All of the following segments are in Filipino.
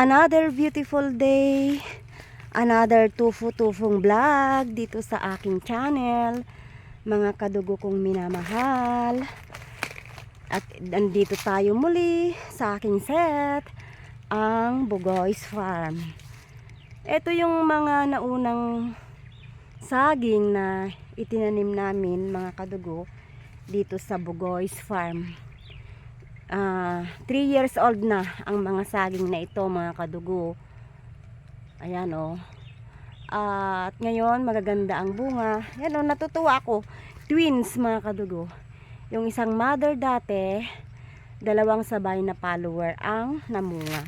Another beautiful day. Another tufu-tufong vlog dito sa aking channel. Mga kadugo kong minamahal. At nandito tayo muli sa aking set. Ang Bugoy's Farm. Ito yung mga naunang saging na itinanim namin mga kadugo dito sa Bugoy's Farm. 3 years old na ang mga saging na ito mga kadugo. Ayan o. at ngayon magaganda ang bunga. Yan o, natutuwa ako. Twins mga kadugo. Yung isang mother dati, dalawang sabay na follower ang namunga.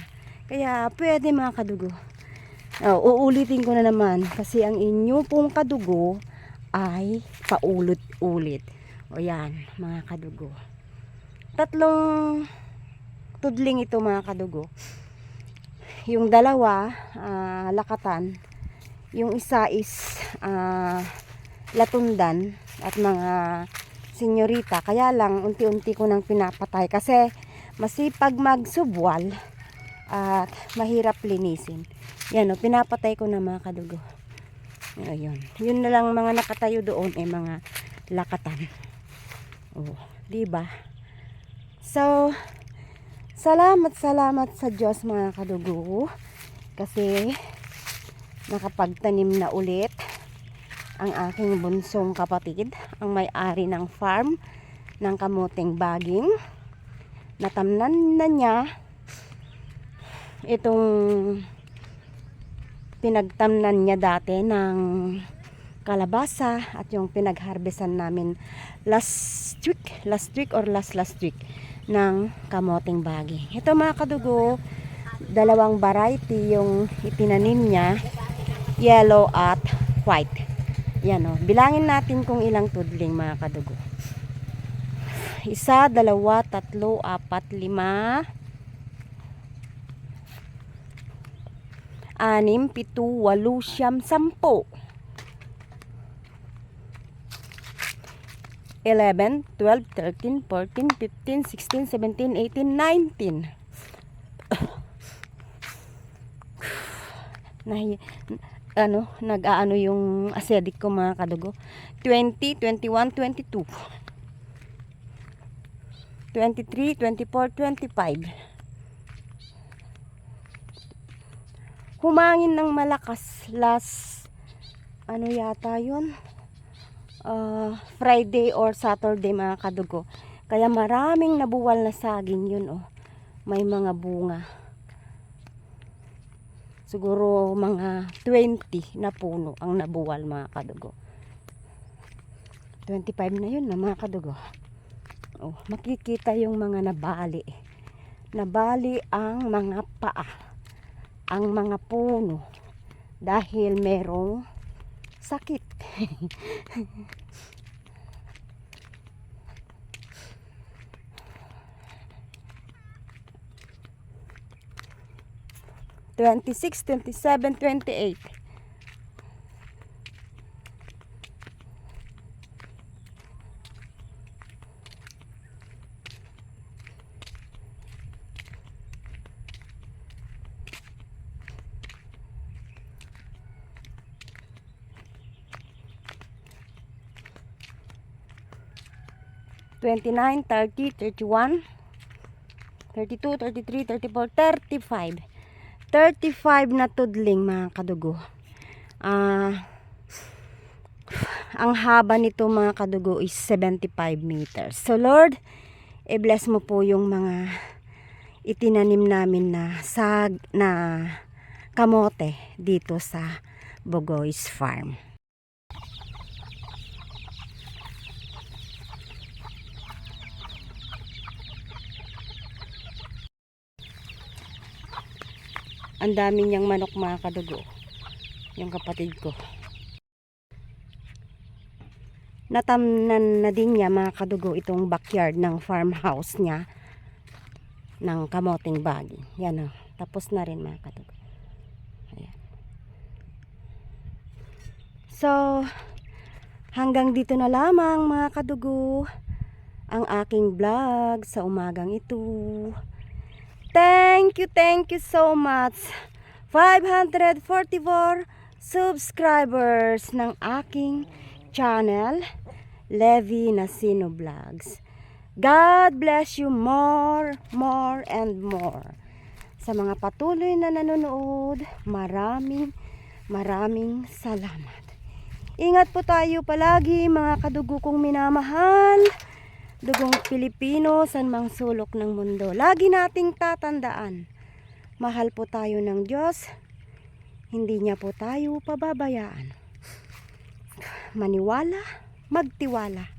Kaya pwede mga kadugo. Oh, uulitin ko na naman kasi ang inyo pong kadugo ay paulit-ulit. O yan, mga kadugo. Tatlong tudling ito mga kadugo. Yung dalawa, ah, lakatan. Yung isa is ah, latundan at mga senyorita. Kaya lang, unti-unti ko nang pinapatay kasi masipag magsubwal at mahirap linisin. Yan o, pinapatay ko na mga kadugo. Ayun. Yun na lang mga nakatayo doon ay mga lakatan. Oh, di ba? So, salamat salamat sa Diyos mga kadugo kasi nakapagtanim na ulit ang aking bunsong kapatid, ang may-ari ng farm ng kamuting baging. Natamnan na niya itong pinagtamnan niya dati ng kalabasa at yung pinagharbesan namin last week, last week or last last week ng kamoting bagi. Ito mga kadugo, dalawang variety yung itinanim niya, yellow at white. Yan o, bilangin natin kung ilang tudling mga kadugo. Isa, dalawa, tatlo, apat, lima, anim, pito, walo, siyam, sampo. 11, 12, 13, 14, 15, 16, 17, 18, 19. Nahi, ano, nag-aano yung acidic ko mga kadugo. 20, 21, 22. 23, 24, 25. Humangin ng malakas last ano yata yun? Uh, Friday or Saturday mga kadugo. Kaya maraming nabuwal na saging yun oh. May mga bunga. Siguro mga 20 na puno ang nabuwal mga kadugo. 25 na yun na mga kadugo. Oh, makikita yung mga nabali. Nabali ang mga paa. Ang mga puno. Dahil merong sakit. Twenty-six, twenty-seven, twenty-eight. Twenty-nine, thirty, thirty-one, thirty-two, thirty-three, thirty-four, thirty-five. 35 na tudling mga kadugo. Ah, ang haba nito mga kadugo is 75 meters. So Lord, i-bless mo po yung mga itinanim namin na sag na kamote dito sa Bogoy's Farm. Ang dami niyang manok mga kadugo. Yung kapatid ko. Natamnan na din niya mga kadugo itong backyard ng farmhouse niya ng kamoting bagi. Yan o. Tapos na rin mga kadugo. Ayan. So, hanggang dito na lamang mga kadugo ang aking vlog sa umagang ito. Thank you, thank you so much. 544 subscribers ng aking channel, Levi Nasino Vlogs. God bless you more, more, and more. Sa mga patuloy na nanonood, maraming, maraming salamat. Ingat po tayo palagi mga kadugo kong minamahal. Dugong Pilipino, san mang sulok ng mundo. Lagi nating tatandaan. Mahal po tayo ng Diyos. Hindi niya po tayo pababayaan. Maniwala, magtiwala,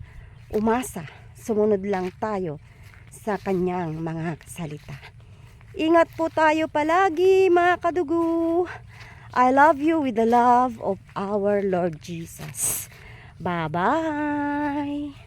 umasa, sumunod lang tayo sa kanyang mga salita. Ingat po tayo palagi mga kadugo. I love you with the love of our Lord Jesus. Bye-bye.